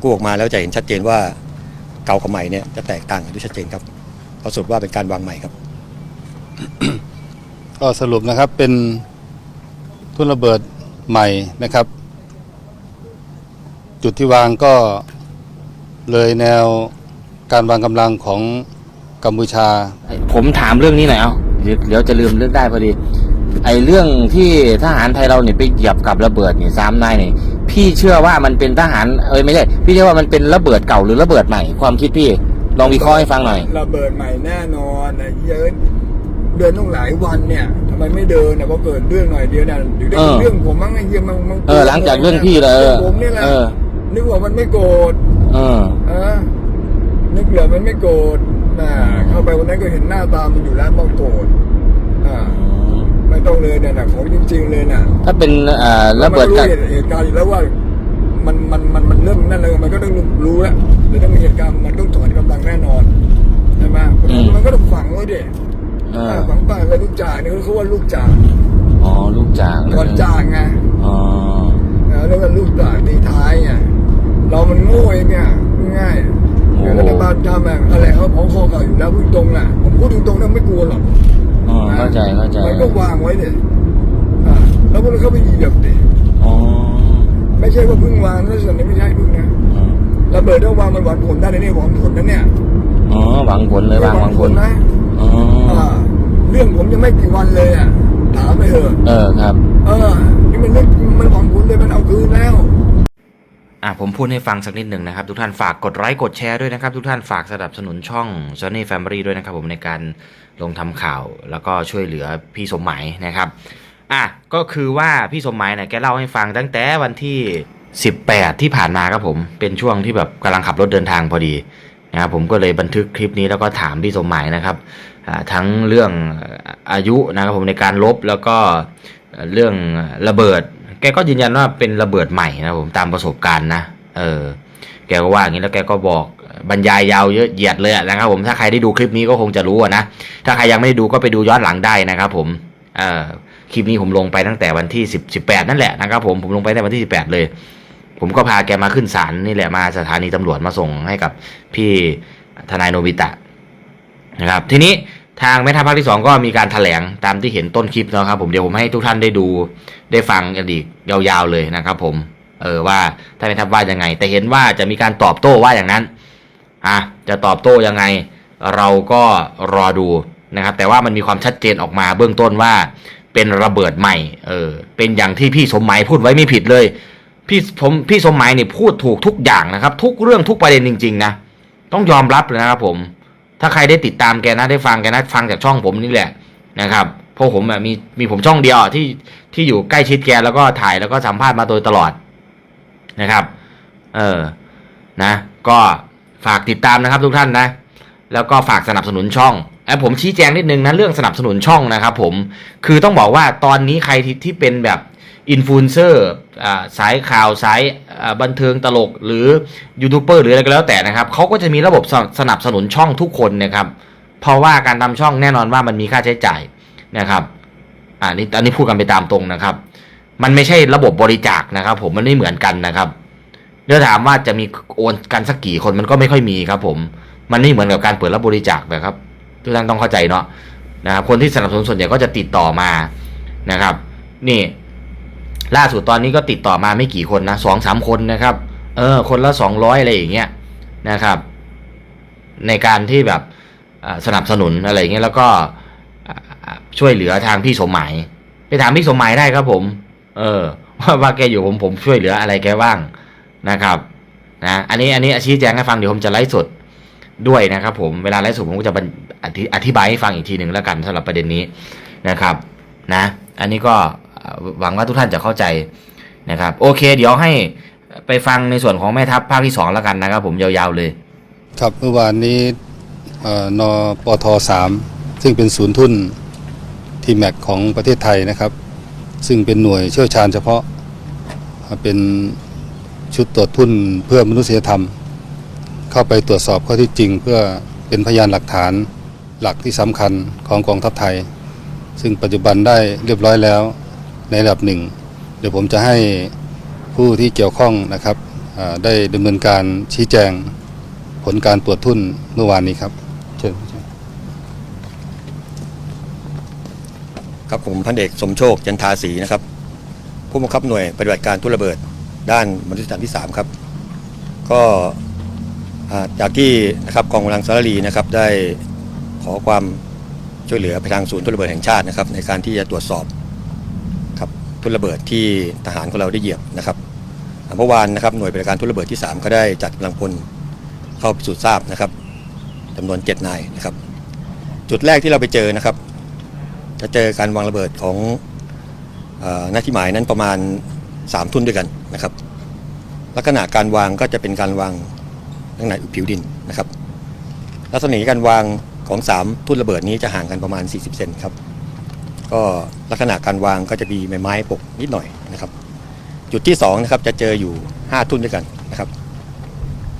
กู้ออกมาแล้วจะเห็นชัดเจนว่าเก่ากับใหม่เนี่ยจะแตกต่างกันด้วยชัดเจนครับเราสรุปว่าเป็นการวางใหม่ครับ ก็สรุปนะครับเป็นทุ่นระเบิดใหม่นะครับ จุดที่วางก็เลยแนวการวางกำลังของกัมพูชา ผมถามเรื่องนี้หน่อยเอาเดี๋ยวเดี๋ยวจะลืมเรื่องได้พอดี ไอ้เรื่องที่ทหารไทยเราเนี่ยไปเหยียบกับระเบิดเนี่ยสามนายเนี่ยพี่เชื่อว่ามันเป็นทหารเอ้ยไม่ใช่พี่เชื่อว่ามันเป็นระเบิดเก่าหรือระเบิดใหม่ความคิดพี่ลองวิเคราะห์ให้ฟังหน่อย ระเบิดใหม่แน่นอนไอ้เยอะเดินต้องหลายวันเนี่ยทำไมไม่เดินเนี่ยพอเกิดเรื่องหน่อยเดียวเนี่ยเดี๋ยวได้เออเรื่องผมมั้งไอ้เหี้ยมันมันเออหลังจากเรื่องพี่เลยเออรื่องผมนี่แหละเออนึกว่ามันไม่โกรธเออเออนึกเหลือมันไม่โกรธน่ะเข้าไปวันนั้นก็เห็นหน้าตามันอยู่แล้วมันโกรธอ่าไม่ ต้องเลยเนี่ยนะของจริงๆเลยน่ะถ้าเป็นเอ่อระเบิดแล้กัวนมันรู้เหตุการณ์อยู่แล้วว่า มันมันมันมันเริ่มนั่นเลยมันก็ต้องรู้แล้วเดี๋ยวต้องมีเหตุการณ์มันต้องถอนกำลังแน่นอนใช่ไหมอืมมันก็ต้องฝังไว้ดิเออฝังป้ากับลูกจ่าเนี่ยเขาว่าลูกจ่าอ๋อลูกจากเลยก่อนจ่าไงอ๋อเออแล้วก็ลูกจ่าตีท้ายไงเรามันโง่เองเนี่ยง่ายๆแต่รัฐบาลทำแบบอะไรเขาของคอเก่าอยู่แล้วพูดตรงน่ะผมพูดตรงๆนะไม่กลัวหรอก อ๋อเข้าใจเข้าใจ มันก็วางไว้ดิอ่าแล้วพวกเราเข้าไปเหยียบดิอ๋อไม่ใช่ว่าเพิ่งวางแล้วส่วนนี้ไม่ใช่เพิ่งนะอืมระเบิดถ้าวางมันหวังผลได้ในนี่หวังผลนะเนี่ยอ๋อหวังผลเลยวางหวังผลนะอ๋ออ่าเรื่องผมยังไม่กี่วันเลยอะถามไปเถอะเออครับ เออนี่มันไม่มันหวังผลเลยมันเอาคืนแล้ว อะผมพูดให้ฟังสักนิดหนึ่งนะครับ ทุกท่านฝากกดไลค์กดแชร์ด้วยนะครับ ทุกท่านฝากสนับสนุนช่อง Sunny Family ด้วยนะครับ ผมในการลงทำข่าว แล้วก็ช่วยเหลือพี่สมหมายนะครับอะก็คือว่าพี่สมหมายเนี่ยแกเล่าให้ฟังตั้งแต่วันที่ 18 ที่ผ่านมาครับผมเป็นช่วงที่แบบกำลังขับรถเดินทางพอดีนะครับผมก็เลยบันทึกคลิปนี้แล้วก็ถามพี่สมหมายนะครับทั้งเรื่องอายุนะครับผมในการลบแล้วก็เรื่องระเบิด กก็ยืนยันว่าเป็นระเบิดใหม่นะผมตามประสบการณ์นะ เออ แกก็ว่าอย่างนี้แล้วแกก็บอกบรรยายยาวเยอะเหยียดเลยอะนะครับผมถ้าใครได้ดูคลิปนี้ก็คงจะรู้นะ ถ้าใครยังไม่ได้ดูก็ไปดูย้อนหลังได้นะครับผมเอ่อคลิปนี้ผมลงไปตั้งแต่วันที่สิบสิบแปดนั่นแหละนะครับผมผมลงไปในวันที่สิบแปดเลย ผมก็พาแกมาขึ้นศาลนี่แหละมาสถานีตำรวจมาส่งให้กับพี่ทนายโนบิตะนะครับ ทีนี้ ทางแม่ทัพภาคที่สองก็มีการแถลงตามที่เห็นต้นคลิปนะครับผมเดี๋ยวผมให้ทุกท่านได้ดูได้ฟังกันอีกยาวๆเลยนะครับผมเออว่าท่านแม่ทัพว่ายังไง แต่เห็นว่าจะมีการตอบโต้ว่าอย่างนั้นอะจะตอบโต้ยังไง เราก็รอดูนะครับ แต่ว่ามันมีความชัดเจนออกมาเบื้องต้นว่าเป็นระเบิดใหม่เออเป็นอย่างที่พี่สมหมายพูดไว้ไม่ผิดเลย พี่ผมพี่สมหมายเนี่ยพูดถูกทุกอย่างนะครับ ทุกเรื่องทุกประเด็นจริง ๆ นะ ต้องยอมรับเลยนะครับผม ถ้าใครได้ติดตามแกนะได้ฟังแกนะฟังจากช่องผมนี่แหละนะครับเพราะผมอะมีมีผมช่องเดียวที่ที่อยู่ใกล้ชิดแกแล้วก็ถ่ายแล้วก็สัมภาษณ์มาโดยตลอดนะครับ เออนะ ก็ฝากติดตามนะครับทุกท่านนะ แล้วก็ฝากสนับสนุนช่องไอ้ผมชี้แจงนิดนึงนะเรื่องสนับสนุนช่องนะครับผมคือต้องบอกว่าตอนนี้ใครที่ที่เป็นแบบอินฟลูเอนเซอร์ สายข่าวสายบันเทิงตลกหรือยูทูบเบอร์หรืออะไรก็แล้วแต่นะครับเขาก็จะมีระบบสสนับสนุนช่องทุกคนนะครับเพราะว่าการทำช่องแน่นอนว่ามันมีค่าใช้จ่ายนะครับอ่านี่อันนี้พูดกันไปตามตรงนะครับ มันไม่ใช่ระบบบริจาคนะครับ ผมมันไม่เหมือนกันนะครับเดี๋ยวถามว่าจะมีโอนกันสักกี่คนมันก็ไม่ค่อยมีครับ ผมมันไม่เหมือนกับการเปิดรับบริจาคนะครับทุกท่านต้องเข้าใจเนาะนะครับคนที่สนับสนุนส่วนใหญ่ก็จะติดต่อมานะครับ นี่ ล่าสุดตอนนี้ก็ติดต่อมาไม่กี่คนนะสองสามคนนะครับ เออ คนละสองร้อยอะไรอย่างเงี้ยนะครับ ในการที่แบบสนับสนุนอะไรอย่างเงี้ยแล้วก็ช่วยเหลือทางพี่สมหมาย ไปถามพี่สมหมายได้ครับผม เออ ว่าว่าแกอยู่ผมผมช่วยเหลืออะไรแกบ้างนะครับนะอันนี้อันนี้ชี้แจงให้ฟังเดี๋ยวผมจะไลฟ์สดด้วยนะครับ ผมเวลาไลฟ์สดผมก็จะบรรอธิอธิบายให้ฟังอีกทีหนึ่งแล้วกันสำหรับประเด็นนี้นะครับ นะ อันนี้ก็ หวังว่าทุกท่านจะเข้าใจนะครับ โอเค เดี๋ยวให้ไปฟังในส่วนของแม่ทัพภาคที่สองแล้วกันนะครับ ผมยาวๆเลย ครับเมื่อวานนี้นปทสามซึ่งเป็นศูนย์ทุนทีแม็กของประเทศไทยนะครับ ซึ่งเป็นหน่วยเชี่ยวชาญเฉพาะเป็นชุดตรวจทุนเพื่อมนุษยธรรม เข้าไปตรวจสอบข้อที่จริง เพื่อเป็นพยานหลักฐานหลักที่สำคัญของกองทัพไทย ซึ่งปัจจุบันได้เรียบร้อยแล้ว ในระดับหนึ่ง เดี๋ยวผมจะให้ผู้ที่เกี่ยวข้องนะครับอ่าได้ดำเนินการชี้แจงผลการตรวจทุ่นเมื่อวานนี้ครับเชิญครับผมพันเอกสมโชคจันทาศรีนะครับ ผู้บังคับหน่วยปฏิบัติการทุนระเบิดด้านมนุษยธรรมที่ 3 ครับ ก็อ่าจากที่นะครับกองกำลังสารลีนะครับได้ขอความช่วยเหลือไปทางศูนย์ทุนระเบิดแห่งชาตินะครับ ในการที่จะตรวจสอบครับ ทุนระเบิดที่ทหารของเราได้เหยียบนะครับเมื่อวานนะครับหน่วยปฏิบัติการทุนระเบิดที่ 3 ก็ได้จัดกำลังพลเข้าพิสูจน์ทราบนะครับจำนวน 7 นายนะครับ จุดแรกที่เราไปเจอนะครับ จะเจอการวางระเบิดของหน้าที่หมายนั้นประมาณ 3 ทุ่นด้วยกันนะครับ ลักษณะการวางก็จะเป็นการวางลักษณะผิวดินนะครับ ลักษณะการวางของ 3 ทุ่นระเบิดนี้จะห่างกันประมาณ 40 เซนครับ ก็ลักษณะการวางก็จะมีไม้ไม้ปกนิดหน่อยนะครับ จุดที่2นะครับจะเจออยู่ 5 ทุ่นด้วยกันนะครับ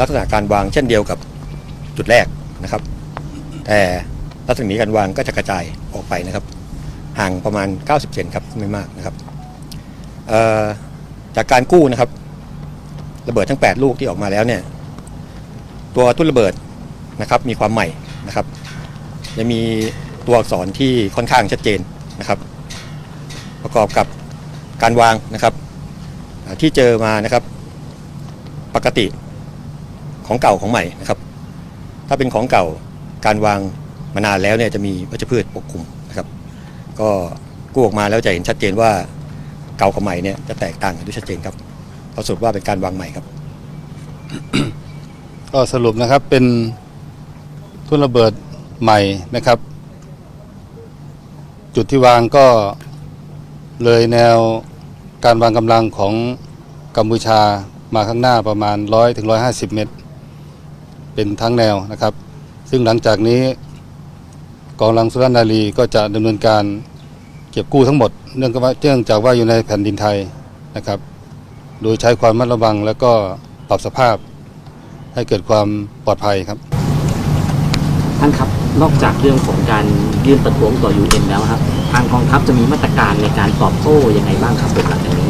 ลักษณะการวางเช่นเดียวกับจุดแรกนะครับ แต่รัศมีการวางก็จะกระจายออกไปนะครับ ห่างประมาณ 90เซนครับไม่มากนะครับจากการกู้นะครับ ระเบิดทั้ง 8 ลูกที่ออกมาแล้วเนี่ยตัวตุ้นระเบิดนะครับมีความใหม่นะครับจะมีตัวอักษรที่ค่อนข้างชัดเจน นะครับ ประกอบกับการวางนะครับที่เจอมานะครับ ปกติของเก่าของใหม่นะครับ ถ้าเป็นของเก่าการวางมานานแล้วเนี่ยจะมีวัชพืชปกคลุมนะครับ ก็กู้ออกมาแล้วจะเห็นชัดเจนว่าเก่ากับใหม่เนี่ยจะแตกต่างกันด้วยชัดเจนครับเราสรุปว่าเป็นการวางใหม่ครับ ก็สรุปนะครับเป็นทุ่นระเบิดใหม่นะครับ จุดที่วางก็เลยแนวการวางกำลังของกัมพูชามาข้างหน้าประมาณ 100ถึง150 เมตร เป็นทั้งแนวนะครับ ซึ่งหลังจากนี้กองกำลังสุรนารีก็จะดำเนินการเก็บกู้ทั้งหมด เนื่องจากว่าอยู่ในแผ่นดินไทยนะครับ โดยใช้ความระมัดระวังแล้วก็ปรับสภาพให้เกิดความปลอดภัยครับท่านครับ นอกจากเรื่องของการยื่นประท้วงต่อ UN แล้วครับ ทางกองทัพจะมีมาตรการในการตอบโต้ยังไงบ้างครับหลังจากนี้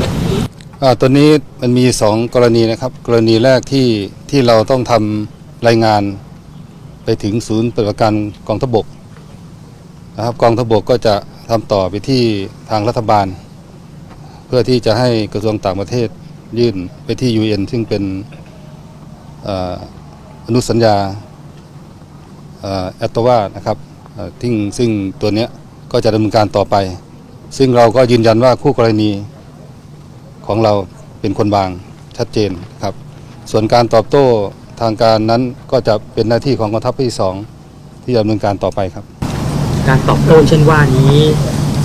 ตัวนี้มันมี 2 กรณีนะครับ กรณีแรกที่ที่เราต้องทำรายงานไปถึงศูนย์ปฏิบัติการกองทพบกนะครับกองทพบกก็จะทำต่อไปที่ทางรัฐบาล เพื่อที่จะให้กระทรวงต่างประเทศยื่นไปที่ UN ซึ่งเป็นออนุสัญญา แอตตวานะครับอ่าซึ่งซึ่งตัวเนี้ยก็จะดำเนินการต่อไป ซึ่งเราก็ยืนยันว่าคู่กรณีของเราเป็นคนวางชัดเจนครับ ส่วนการตอบโต้ทางการนั้นก็จะเป็นหน้าที่ของกองทัพภาคที่สองที่จะดำเนินการต่อไปครับ การตอบโต้เช่นว่านี้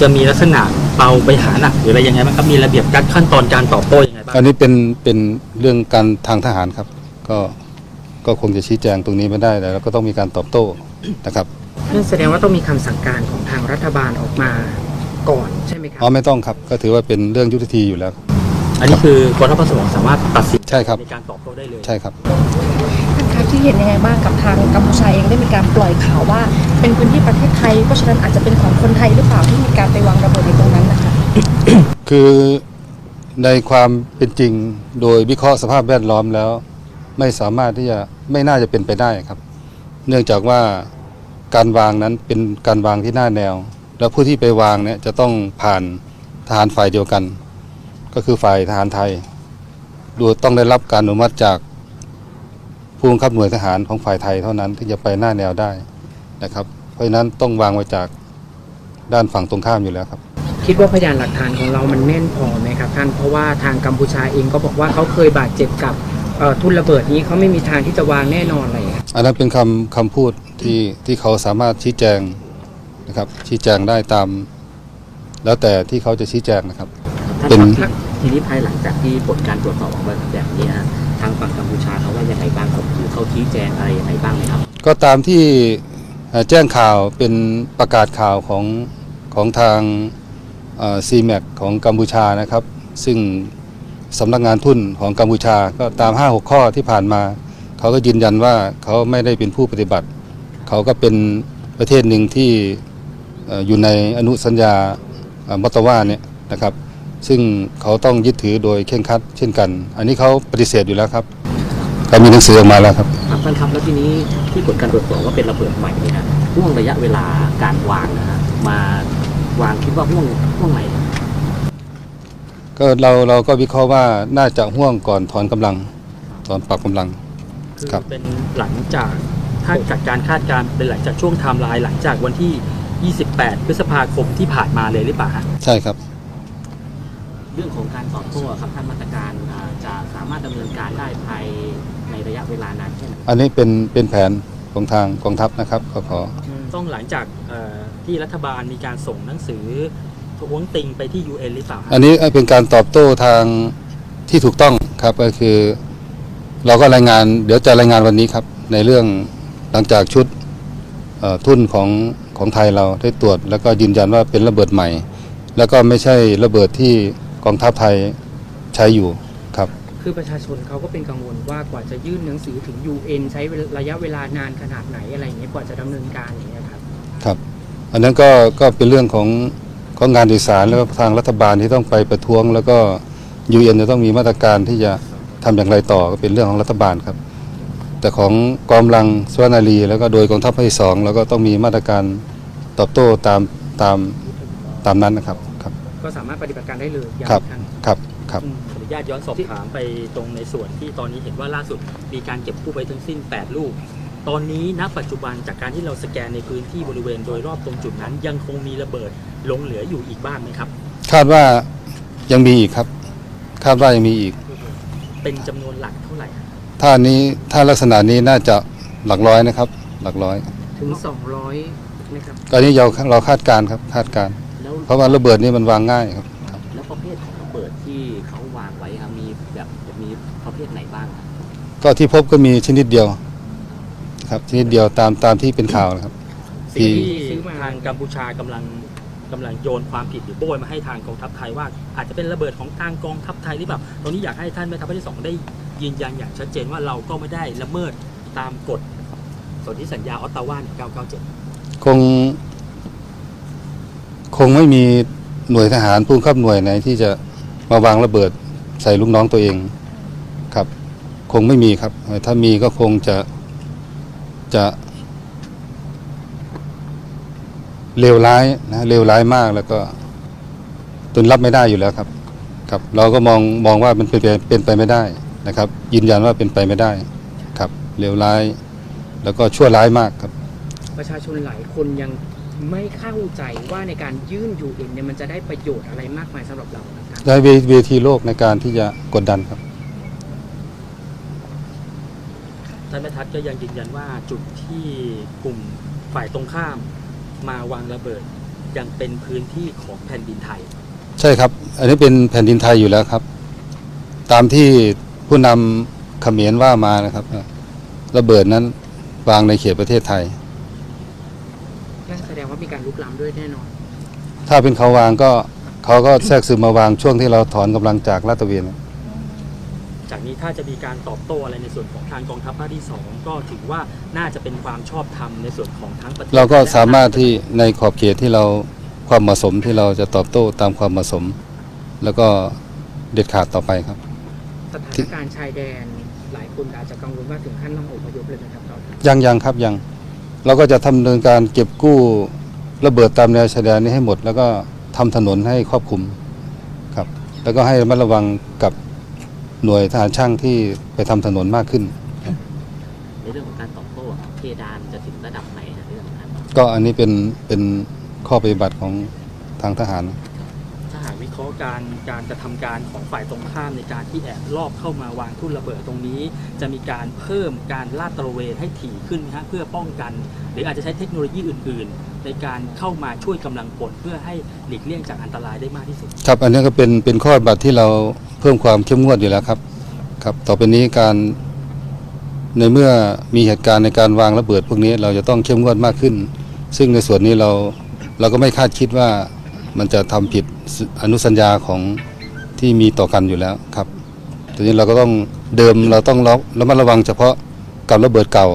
จะมีลักษณะเบาไปหาหนักหรืออะไรยังไงบ้างครับมีระเบียบการขั้นตอนการตอบโต้ยังไงบ้างอันนี้เป็นเป็นเรื่องการทางทหารครับ ก็ ก็คงจะชี้แจงตรงนี้ไม่ได้แต่เราก็ต้องมีการตอบโต้นะครับนั่นแสดงว่าต้องมีคำสั่งการของทางรัฐบาลออกมาก่อนใช่ไหมครัอ๋อไม่ต้องครับก็ถือว่าเป็นเรื่องยุทธธีอยู่แล้ว อันนี้คือกองทัพภาคสมองสามารถตัดสินใช่ครับในการตอบโต้ได้เลยใช่ครับท่านคะที่เห็นยังไงบ้างกับทางกัมพูชาเองได้มีการปล่อยข่าวว่า เป็นพื้นที่ประเทศไทยเพราะฉะนั้นอาจจะเป็นของคนไทยหรือเปล่าที่มีการไปวางระเบิดในตรงนั้นนะคะคือในความเป็นจริงโดยวิเคราะห์สภาพแวดล้อมแล้ว ไม่สามารถที่จะ ไม่น่าจะเป็นไปได้ครับ เนื่องจากว่าการวางนั้นเป็นการวางที่หน้าแนว แล้วผู้ที่ไปวางเนี่ยจะต้องผ่านทหารฝ่ายเดียวกัน ก็คือฝ่ายทหารไทยดยต้องได้รับการอนุมัติจากผู้บังคับหน่วยทหารของฝ่ายไทยเท่านั้นที่จะไปหน้าแนวได้นะครับ เพราะฉะนั้นต้องวางไว้จากด้านฝั่งตรงข้ามอยู่แล้วครับ คิดว่าพยานหลักฐานของเรามันแน่นพอไหมครับท่านเพราะว่าทางกัมพูชาเองก็บอกว่าเขาเคยบาดเจ็บกับ ทุ่นระเบิดนี้เขาไม่มีทางที่จะวางแน่นอนเลยครับอันนั้นเป็นคำคำพูดที่ที่เขาสามารถชี้แจงนะครับชี้แจงได้ตาม แล้วแต่ที่เขาจะชี้แจงนะครับท่านเป็นครับทีนี้ภายหลังจากที่ผลการตรวจสอบออกมาแบบนี้ฮะทางฝั่งกัมพูชาเขาว่ายังไงบ้างครับหรือเขาชี้แจงอะไรยังไงบ้างไหมครับ ก็ตามที่เอ่อแจ้งข่าวเป็นประกาศข่าวของของทางซีแมกของกัมพูชานะครับ ซึ่ง สำนักงานทุนของกัมพูชาก็ตาม 5-6 ข้อที่ผ่านมา เขาก็ยืนยันว่าเขาไม่ได้เป็นผู้ปฏิบัติ เขาก็เป็นประเทศหนึ่งที่อยู่ในอนุสัญญามอตตาวาเนี่ยนะครับ ซึ่งเขาต้องยึดถือโดยเคร่งครัดเช่นกัน อันนี้เขาปฏิเสธอยู่แล้วครับก็มีหนังสือออกมาแล้วครับท่านครับแล้วทีนี้ที่ผลการตรวจสอบว่าเป็นระเบิดใหม่เนี่ยนะห่วงระยะเวลาการวางนะฮะมาวางคิดว่าห่วงห่วงไหน ก็เราเราก็วิเคราะห์ว่าน่าจะห่วงก่อนถอนกำลังถอนปรับกำลัง คือครับ เป็นหลังจากถ้าจากการคาดการณ์เป็นหลังจากช่วงไทม์ไลน์หลังจากวันที่ 28 พฤษภาคมที่ผ่านมาเลยหรือเปล่าฮะ ใช่ครับ เรื่องของการตอบโต้ครับท่านมาตรการอ่าจะสามารถดำเนินการได้ภายในระยะเวลานานแค่ไหนอันนี้เป็นเป็นแผนของทางกองทัพนะครับก็ขอ ต้องหลังจากเอ่อที่รัฐบาลมีการส่งหนังสือ ทวงติงไปที่ UN หรือเปล่าฮะอันนี้เป็นการตอบโต้ทางที่ถูกต้องครับก็คือ เราก็รายงานเดี๋ยวจะรายงานวันนี้ครับ ในเรื่องหลังจากชุดเอ่อทุนของของไทยเราได้ตรวจ แล้วก็ยืนยันว่าเป็นระเบิดใหม่ แล้วก็ไม่ใช่ระเบิดที่กองทัพไทยใช้อยู่ครับ คือประชาชนเขาก็เป็นกังวลว่ากว่าจะยื่นหนังสือถึง UN ใช้ระยะเวลานานขนาดไหนอะไรอย่างเงี้ยกว่าจะดำเนินการอย่างเงี้ยครับครับ อันนั้นก็ก็เป็นเรื่องของ ของงานสื่อสารแล้วก็ทางรัฐบาลที่ต้องไปประท้วง แล้วก็ยูเอ็นจะต้องมีมาตรการที่จะทำอย่างไรต่อก็เป็นเรื่องของรัฐบาลครับ แต่ของกองกำลังสวนารีแล้วก็โดยกองทัพภาคที่สองแล้วก็ต้องมีมาตรการตอบโต้ตามตามตามนั้นนะครับครับ ก็สามารถปฏิบัติการได้เลยอย่างครับครั้งครับครับอืมขออนุญาตย้อนสอบถามไปตรงในส่วนที่ตอนนี้เห็นว่าล่าสุดมีการเก็บกู้ไปทั้งสิ้น 8 ลูก ตอนนี้ณปัจจุบันจากการที่เราสแกนในพื้นที่บริเวณโดยรอบตรงจุดนั้น ยังคงมีระเบิดหลงเหลืออยู่อีกบ้างไหมครับ คาดว่ายังมีอีกครับ คาดว่ายังมีอีก เป็นจำนวนหลักเท่าไหร่ฮะถ้านี้ถ้าลักษณะนี้น่าจะหลักร้อยนะครับ หลักร้อยถึง 200นะครับ ตอนนี้เราเราคาดการณ์ครับคาดการณ์แล้วเพราะว่าระเบิดนี่มันวางง่ายครับ แล้วประเภทของระเบิดที่เขาวางไว้ครับมีแบบมีประเภทไหนบ้างครับก็ที่พบก็มีชนิดเดียว ครับชนิดเดียวตามตามที่เป็นข่าวนะครับ สิ่งที่ที่ซื้อมาทางกัมพูชากำลังกำลังโยนความผิดหรือโบยมาให้ทางกองทัพไทยว่า อาจจะเป็นระเบิดของทางกองทัพไทยหรือเปล่าตรงนี้อยากให้ท่านแม่ทัพภาคที่สองได้ยืนยันอย่างชัดเจนว่าเราก็ไม่ได้ละเมิดตามกฎสนธิสัญญาออตตาวา997 คง คงไม่มีหน่วยทหารผู้บังคับหน่วยไหนที่จะมาวางระเบิดใส่ลูกน้องตัวเองครับ คงไม่มีครับ ถ้ามีก็คงจะ จะเลวร้ายนะเลวร้ายมากแล้วก็ตนรับไม่ได้อยู่แล้วครับ ครับ เราก็มองมองว่ามันเป็นไปเป็นไปไม่ได้นะครับ ยืนยันว่าเป็นไปไม่ได้ครับเลวร้าย แล้วก็ชั่วร้ายมากครับ ประชาชนหลายคนยังไม่เข้าใจว่าในการยื่น UN เนี่ยมันจะได้ประโยชน์อะไรมากมายสำหรับเรานะครับได้เวเวทีโลกในการที่จะกดดันครับ ท่านแม่ทัพก็ยังยืนยันว่าจุดที่กลุ่มฝ่ายตรงข้ามมาวางระเบิดยังเป็นพื้นที่ของแผ่นดินไทย ใช่ครับ อันนี้เป็นแผ่นดินไทยอยู่แล้วครับ ตามที่ผู้นำเขมรว่ามานะครับเอ่อระเบิดนั้นวางในเขตประเทศไทย นั่นแสดงว่ามีการลุกล้ำด้วยแน่นอน ถ้าเป็นเขาวางก็เขาก็แทรกซึมมาวางช่วงที่เราถอนกำลังจากลาดตระเวน จากนี้ถ้าจะมีการตอบโต้อะไรในส่วนของทางกองทัพภาคที่สองก็ถือว่าน่าจะเป็นความชอบธรรมในส่วนของทั้งประเทศเราก็สามารถที่ในขอบเขตที่เราความเหมาะสมที่เราจะตอบโต้ตามความเหมาะสม แล้วก็เด็ดขาดต่อไปครับ สถานการณ์ชายแดนหลายคนอาจจะกังวลว่าถึงขั้นต้องอพยพเลยนะครับตอนนี้ยังยังครับยังเราก็จะทำเนินการเก็บกู้ระเบิดตามแนวชายแดนนี้ให้หมด แล้วก็ทำถนนให้ครอบคลุมครับ แล้วก็ให้ระมัดระวังกับ หน่วยทหารช่างที่ไปทำถนนมากขึ้น ในเรื่องของการตอบโต้ครับเพดานจะถึงระดับไหนฮะเรื่องของการตอบโต้ก็อันนี้เป็นเป็นข้อปฏิบัติของทางทหาร ถ้าหากวิเคราะห์การการกระทำการของฝ่ายตรงข้ามในการที่แอบลอบเข้ามาวางทุ่นระเบิดตรงนี้ จะมีการเพิ่มการลาดตระเวนให้ถี่ขึ้นนะฮะเพื่อป้องกัน หรืออาจจะใช้เทคโนโลยีอื่น ๆ ในการเข้ามาช่วยกำลังพลเพื่อให้หลีกเลี่ยงจากอันตรายได้มากที่สุด ครับอันนี้ก็เป็นเป็นข้อปฏิบัติที่เรา เพิ่มความเข้มงวดอยู่แล้วครับครับ ต่อไปนี้การในเมื่อมีเหตุการณ์ในการวางระเบิดพวกนี้เราจะต้องเข้มงวดมากขึ้น ซึ่งในส่วนนี้เราเราก็ไม่คาดคิดว่ามันจะทำผิดอนุสัญญาของที่มีต่อกันอยู่แล้วครับทีนี้เราก็ต้องเดิมเราต้องระระมัดระวังเฉพาะกับระเบิดเก่า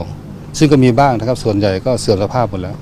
ซึ่งก็มีบ้างนะครับส่วนใหญ่ก็เสื่อมสภาพหมดแล้ว